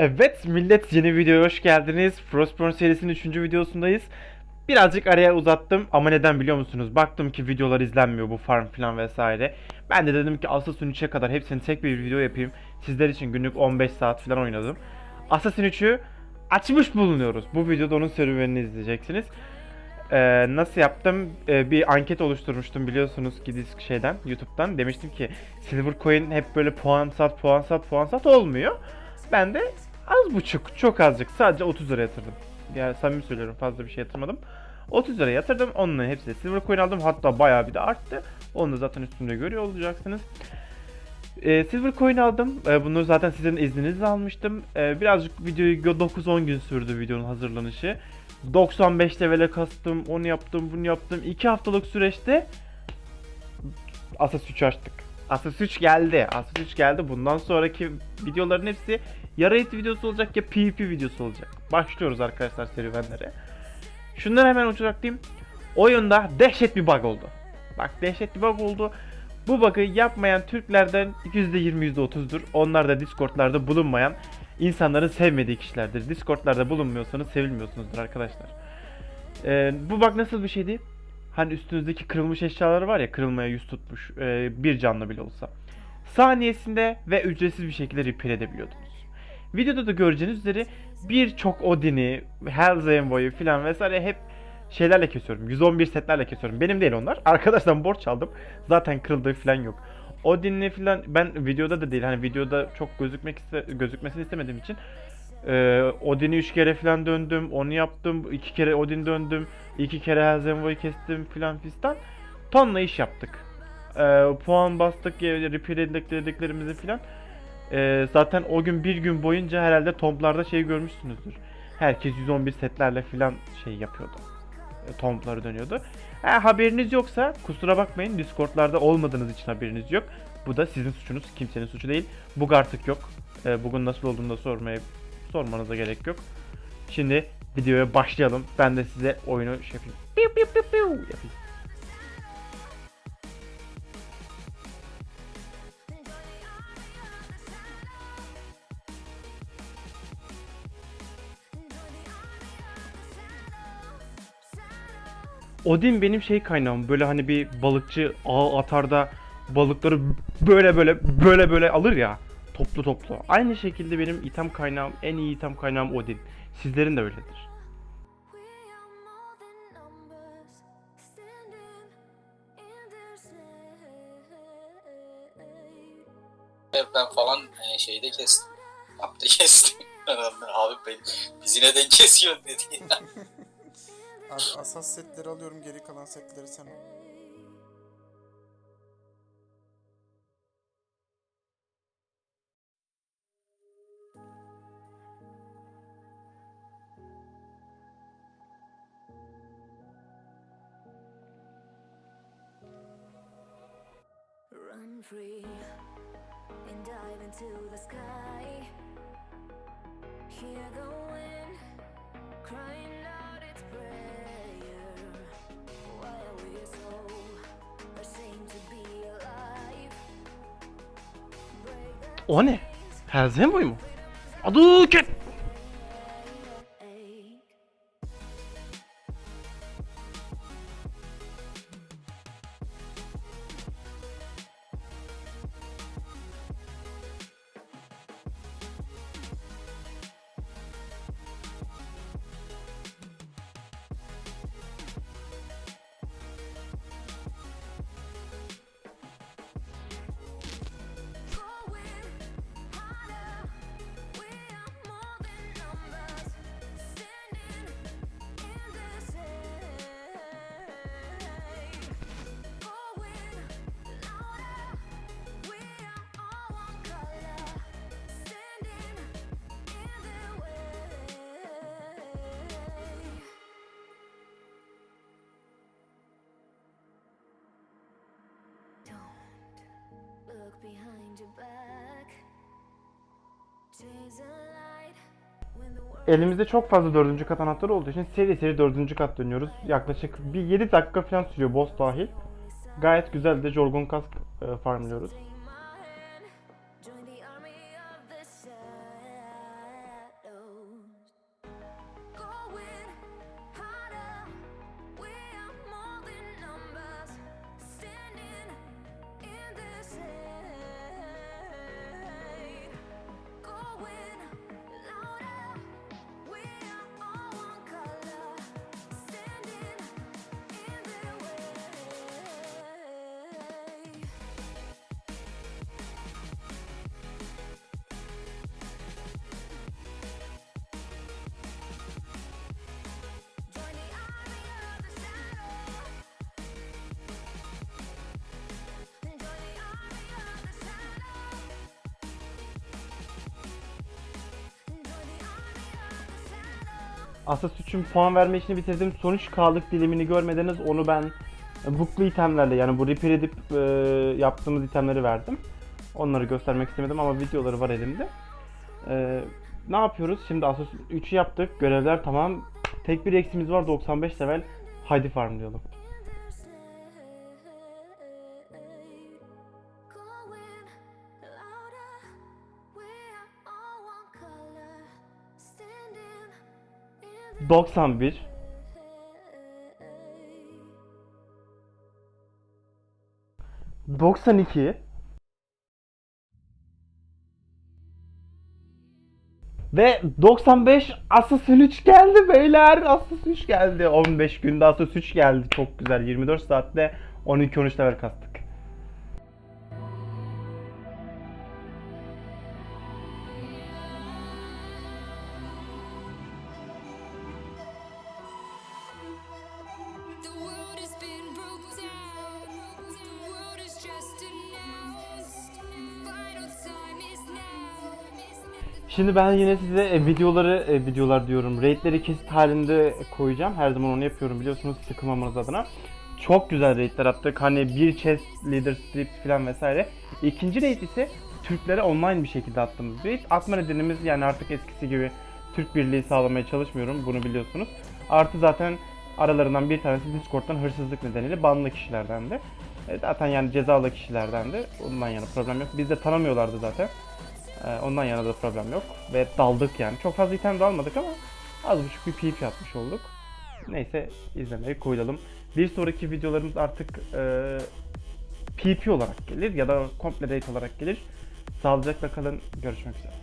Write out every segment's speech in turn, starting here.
Evet millet yeni videoya hoş geldiniz. Frostborn serisinin 3. videosundayız. Birazcık araya uzattım ama neden biliyor musunuz? Baktım ki videolar izlenmiyor bu farm falan vesaire. Ben de dedim ki Assassin 3'e kadar hepsini tek bir video yapayım. Sizler için günlük 15 saat falan oynadım. Assassin 3'ü açmış bulunuyoruz. Bu videoda onun serüvenini izleyeceksiniz. Ee, nasıl yaptım? Ee, bir anket oluşturmuştum biliyorsunuz ki disk şeyden, YouTube'dan. Demiştim ki Silver Coin hep böyle puan sat, puan sat, puan sat olmuyor. Ben de az buçuk, çok azıcık. Sadece 30 lira yatırdım. Yani samimi söylüyorum fazla bir şey yatırmadım. 30 lira yatırdım. Onların hepsi Silver Coin aldım. Hatta bayağı bir de arttı. Onu da zaten üstünde görüyor olacaksınız. Ee, Silver Coin aldım. Ee, bunu zaten sizin izninizle almıştım. Ee, birazcık videoyu 9-10 gün sürdü videonun hazırlanışı. 95 levele kastım, onu yaptım, bunu yaptım. 2 haftalık süreçte 3 açtık. Asas 3 geldi. Asas 3 geldi. Bundan sonraki videoların hepsi ya raid videosu olacak ya PvP videosu olacak. Başlıyoruz arkadaşlar serüvenlere. Şunları hemen uçuraklayayım. Oyunda dehşet bir bug oldu. Bak dehşet bir bug oldu. Bu bug'ı yapmayan Türklerden %20 %30'dur. Onlar da Discord'larda bulunmayan insanların sevmediği kişilerdir. Discord'larda bulunmuyorsanız sevilmiyorsunuzdur arkadaşlar. Ee, bu bug nasıl bir şeydi? Hani üstünüzdeki kırılmış eşyalar var ya kırılmaya yüz tutmuş e, bir canlı bile olsa. Saniyesinde ve ücretsiz bir şekilde repair edebiliyordunuz. Videoda da göreceğiniz üzere birçok Odin'i, Hell's Envoy'u filan vesaire hep şeylerle kesiyorum. 111 setlerle kesiyorum. Benim değil onlar. Arkadaştan borç aldım. Zaten kırıldığı filan yok. Odin'li filan ben videoda da değil hani videoda çok gözükmek iste, gözükmesini istemediğim için ee, Odin'i 3 kere falan döndüm. Onu yaptım. 2 kere Odin döndüm. 2 kere Helzenvo'yu kestim filan fistan. Tonla iş yaptık. Ee, puan bastık, ya, repair dediklerimizi filan. Ee, zaten o gün bir gün boyunca herhalde tomplarda şey görmüşsünüzdür. Herkes 111 setlerle filan şey yapıyordu. E, Tompları dönüyordu. E, haberiniz yoksa kusura bakmayın Discord'larda olmadığınız için haberiniz yok. Bu da sizin suçunuz, kimsenin suçu değil. Bug artık yok. E, bugün nasıl olduğunu da sormaya sormanıza gerek yok. Şimdi videoya başlayalım. Ben de size oyunu şey yapayım. Piu piu piu piu yapayım. Odin benim şey kaynağım. Böyle hani bir balıkçı ağ atar da balıkları böyle böyle böyle böyle alır ya. Toplu toplu. Aynı şekilde benim item kaynağım, en iyi item kaynağım Odin. Sizlerin de öyledir. Ben falan e, şeyde kestim. Mapta kestim. Abi ben, bizi neden kesiyorsun dedi. Abi asas setleri alıyorum geri kalan setleri sen al. Free and dive into the sky. Hear the wind crying out its prayer. Why are we so ashamed to be alive? Break the O ne? Helzenboy mu? Adı ket. Elimizde çok fazla dördüncü kat anahtarı olduğu için seri seri dördüncü kat dönüyoruz. Yaklaşık bir 7 dakika falan sürüyor boss dahil. Gayet güzel de Jorgon kask e, farmlıyoruz. Asas 3'ün puan verme işini bitirdim. Son 3 kaldık dilimini görmediniz. Onu ben booklu itemlerle yani bu repair edip e, yaptığımız itemleri verdim. Onları göstermek istemedim ama videoları var elimde. E, ne yapıyoruz? Şimdi Asas 3'ü yaptık. Görevler tamam. Tek bir eksimiz var 95 level. Haydi farm diyelim. 91 92 Ve 95 Assassin 3 geldi beyler. Assassin 3 geldi. 15 günde Assassin 3 geldi. Çok güzel. 24 saatte 12-13 level kastık. Şimdi ben yine size e, videoları, e, videolar diyorum, raidleri kesit halinde koyacağım. Her zaman onu yapıyorum biliyorsunuz sıkılmamanız adına. Çok güzel raidler attık. Hani bir chest, leader strip falan vesaire. İkinci raid ise Türklere online bir şekilde attığımız raid. Atma nedenimiz yani artık eskisi gibi Türk birliği sağlamaya çalışmıyorum. Bunu biliyorsunuz. Artı zaten aralarından bir tanesi Discord'dan hırsızlık nedeniyle banlı kişilerdendi. E, Zaten yani cezalı kişilerdendi. Ondan yana problem yok. Biz de tanımıyorlardı zaten. Ee, ondan yana da problem yok. Ve daldık yani. Çok fazla item de almadık ama az buçuk bir PvP atmış olduk. Neyse izlemeyi koyalım. Bir sonraki videolarımız artık e, PvP olarak gelir ya da komple raid olarak gelir. Sağlıcakla kalın. Görüşmek üzere.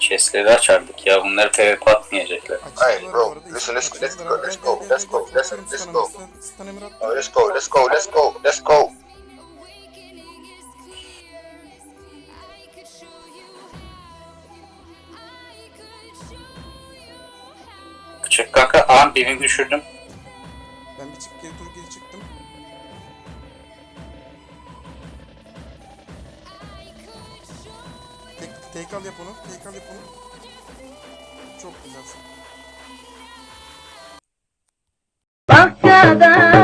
Chestleri açardık ya. Bunları PvP atmayacaklar. Hey, bro, listen, let's- let's go, let's go, let's go, let's- let's go. Oh, let's go, let's go, let's go, let's go. How. Çık kanka. Aa birini düşürdüm. Ben bir çık geri dur geri çıktım. Take al yap onu. Take al yap onu. Çok güzelsin. Bahçede